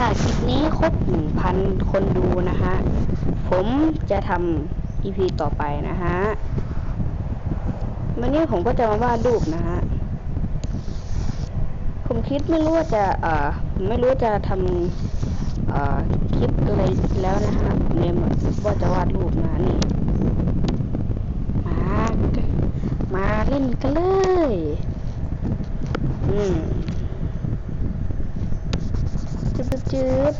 ถ้าคลิปนี้ครบหนึ่งพันคนดูนะฮะ ผมจะทำ EP ต่อไปนะฮะ วันนี้ผมก็จะมาวาดรูปนะฮะ ผมคิดไม่รู้ว่าจะเอ่อไม่รู้จะทำเอ่อคลิปอะไรแล้วนะฮะผมเลยว่าจะวาดรูปนะนี่ มา มาเล่นกันเลย อืม จืด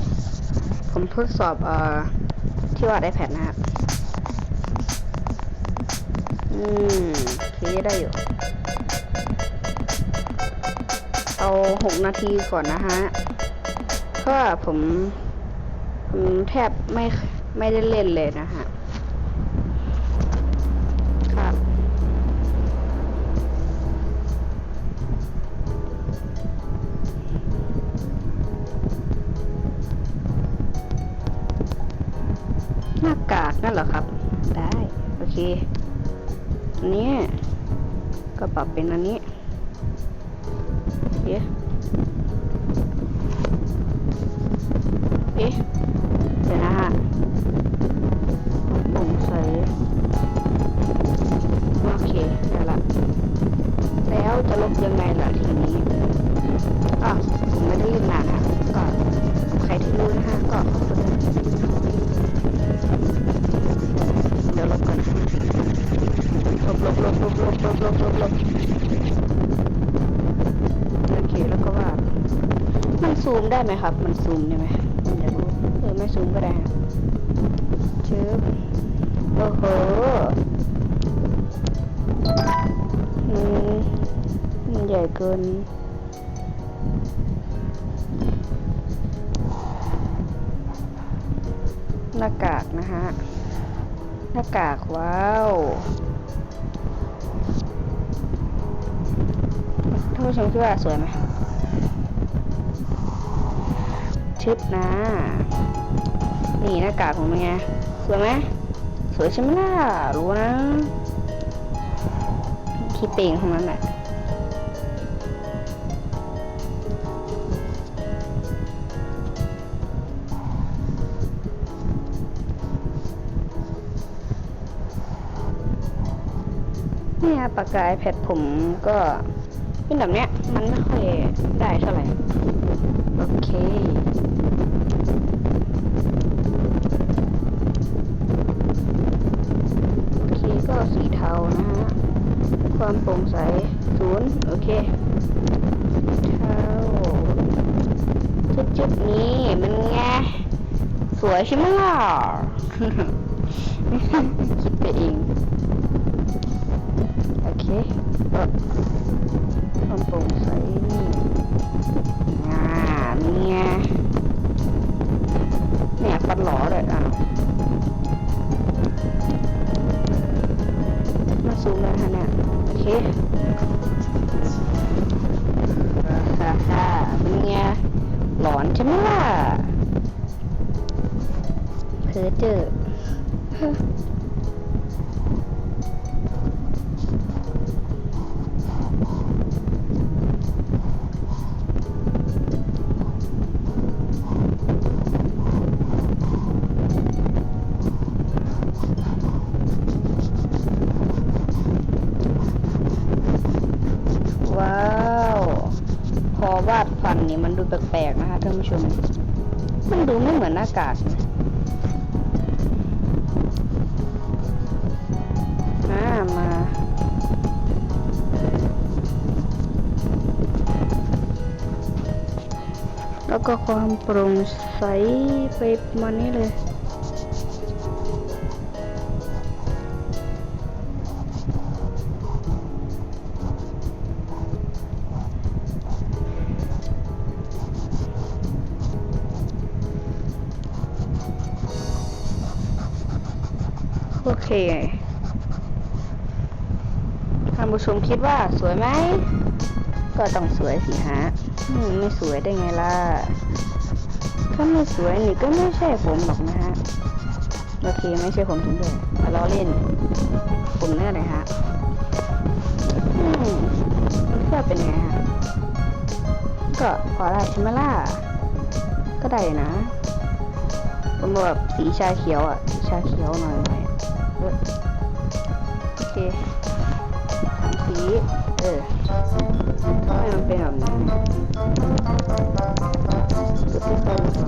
ผมทดสอบเอ่อที่วาด iPad นะครับ อืมโอเคได้อยู่ เอาหกนาทีก่อนนะฮะเพราะผม ผมแทบไม่ไม่ได้เล่นเลยนะฮะ น้ากากนั่นเหรอครับ ได้ โอเคอันนี้ก็ปรับเป็นอันนี้เอ๊ะเอ๊ะเดี๋ยวนะฮะโปร่งใสโอเคได้ละแล้วจะลบยังไงล่ะที ได้ไหมครับ มันซูมได้ไหมมันจะรู้เออไม่ซูมก็ได้ฮะชึบโอ้โหอืมมันใหญ่เกินหน้ากากนะฮะ หน้ากากว้าวท่านผู้ชมคิดว่าสวยไหม ชึบนะ นี่หน้ากากของมันไง สวยไหมสวยใช่ไหมล่ะ รู้นะขี้เป่งของมันแหละเนี่ยปากกา iPad ผมก็ เป็นแบบเนี้ย มันไม่ค่อยได้เท่าไหร่ โอเคโอเคก็สีเทานะฮะ ความโปร่งใสศูนย์โอเคเทาจุดจุดนี้มันไงสวยใช่ไหมล่ะคิดไปเอง โอเค tampão. มันดูแปลกๆนะคะท่านผู้ชม มันดูไม่เหมือนหน้ากากนะอ่ามาแล้วก็ความโปร่งใสไปรมานี้เลย เคท่านผู้ชมคิดว่าสวยไหม ก็ต้องสวยสิฮะมไม่สวยได้ไงล่ะ ถ้าไม่สวยนี่ก็ไม่ใช่ผมหรอกนะฮะ โอเคไม่ใช่ผมจริงด้วยมาล้อเล่น ผมเนี่ยเลยฮะอืมมันเพื่อเป็นไงฮะ ก็พอได้ใช่ไหมล่ะ ก็ได้นะผมแบบสีชาเขียวอะ สีชาเขียวหน่อย เออโอเคสามสีเออทำไมมันเป็นแบบนี้เนี่ยดูที่ต้นดี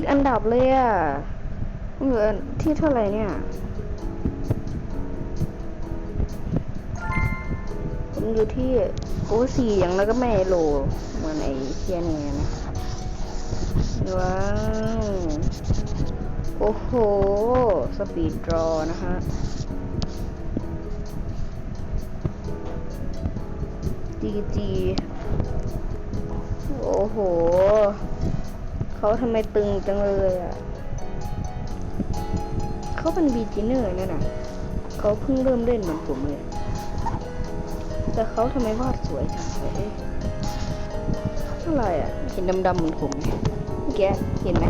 ดอันดับเลยอะเหลือที่เท่าไหร่เนี่ย ผมอยู่ที่โอ้สี่อย่างแล้วก็ไม่โลเหมือนไอ้เชียนี่นะว้าวโอ้โห สปีดรอนะฮะจีจีโอ้โห เขาทำไมตึงจังเลยอะเขาเป็นบีจิเนอร์เนี่ยนะเขาเพิ่งเริ่มเล่นเหมือนผมเลย แต่เขาทำไมวาดสวยจังเลยอะไรอะ เห็นดำๆเหมือนผมไงเมื่อกี้เห็นไหม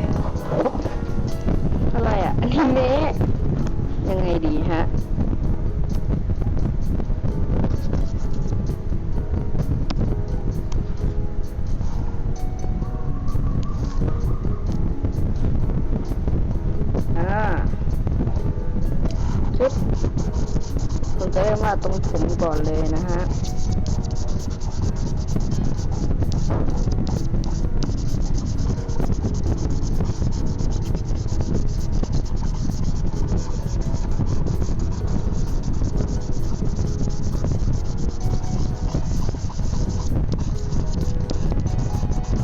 อะไรอะอันนี้เมะยังไงดีฮะ ตรงผมก่อนเลยนะฮะ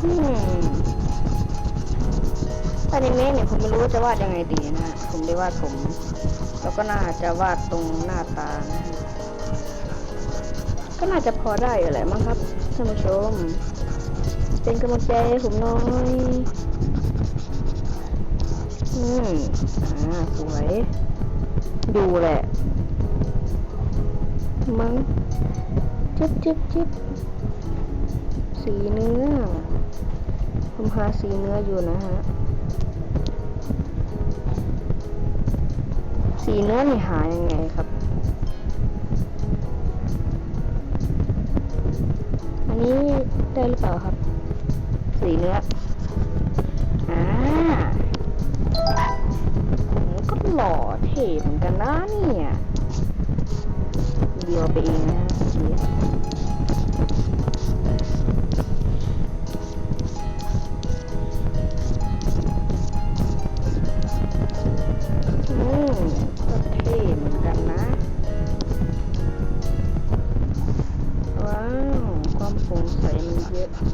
อืมอนิเมะเนี่ยผมไม่รู้จะวาดยังไงดีนะ ผมได้วาดผม แล้วก็น่าจะวาดตรงหน้าตานะ ก็น่าจะพอได้อยู่แหละมั้งครับท่านผู้ชม เป็นกำลังใจให้ผมน้อย อืมอ่าสวย ดูแหละ มั้งจิ๊บจิ๊บจิ๊บสีเนื้อ ผมหาสีเนื้ออยู่นะฮะ สีเนื้อนี่หายังไงครับ นี้ได้หรือเปล่าครับ สีเนื้ออ่าก็หล่อเท่เหมือนกันนะเนี่ยเดียวไปเองนะ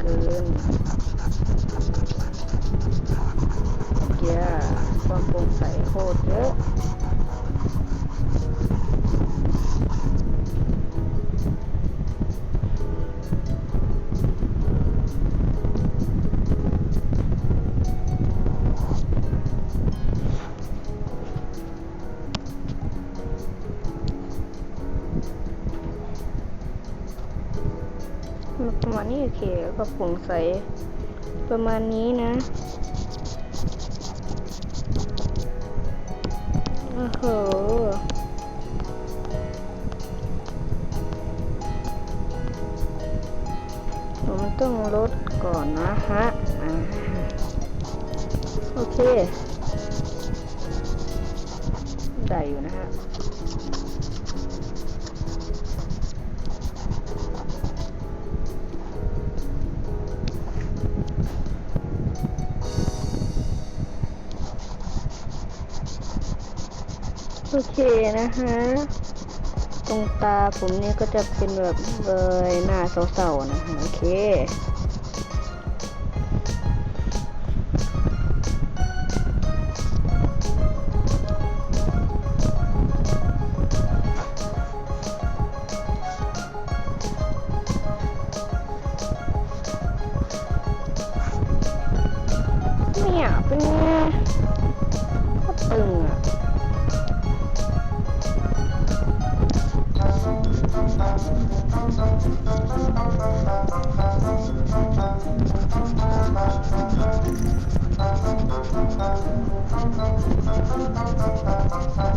เกินเกียร์ความโปร่งใสโคตรเยอะ ประมาณนี้โอเคแล้วก็โปร่งใสประมาณนี้นะโอ้โหผมต้องลดก่อนนะฮะโอเค ได้อยู่นะฮะ โอเคนะฮะตรงตาผมเนี่ยก็จะเป็นแบบเบยหน้าเศร้าๆนะฮะโอเค Thank you.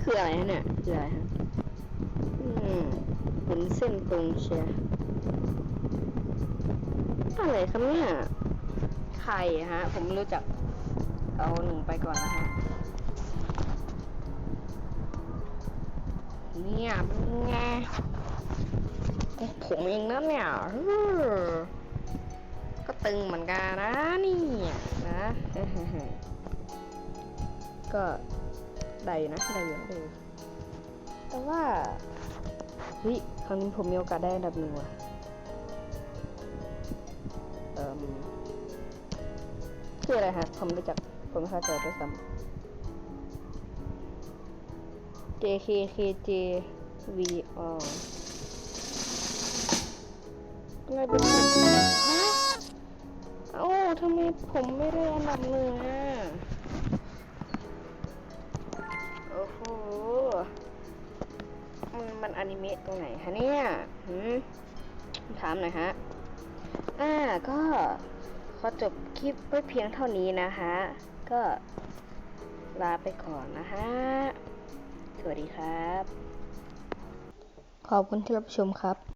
คืออะไรฮะเนี่ยคืออะไรฮะอืมเป็นเส้นตรงเชียร์อะไรครับเนี่ยใครฮะ ผมไม่รู้จัก เอาหนึ่งไปก่อนนะฮะเนี่ยเป็นไงผมเองนะเนี่ยก็ตึงเหมือนกันนะนี่นะ ก็ได้อยู่นะได้อยู่นะได้อยู่แต่ว่าเฮ้ยครั้งนี้ผมมีโอกาสได้อันดับหนึ่งว่ะเอ่มคืออะไรฮะ ผมรู้จักผมไม่เข้าใจด้วยซ้ำ JKKJ VR อะไรเป็นฮะเอ้าทำไมผมไม่ได้อันดับหนึ่งอะ มันมันอนิเมะตรงไหนคะเนี่ยหืมถามหน่อยฮะ อ่าก็ขอจบคลิปไว้เพียงเท่านี้นะฮะ ก็ลาไปก่อนนะฮะ สวัสดีครับ ขอบคุณที่รับชมครับ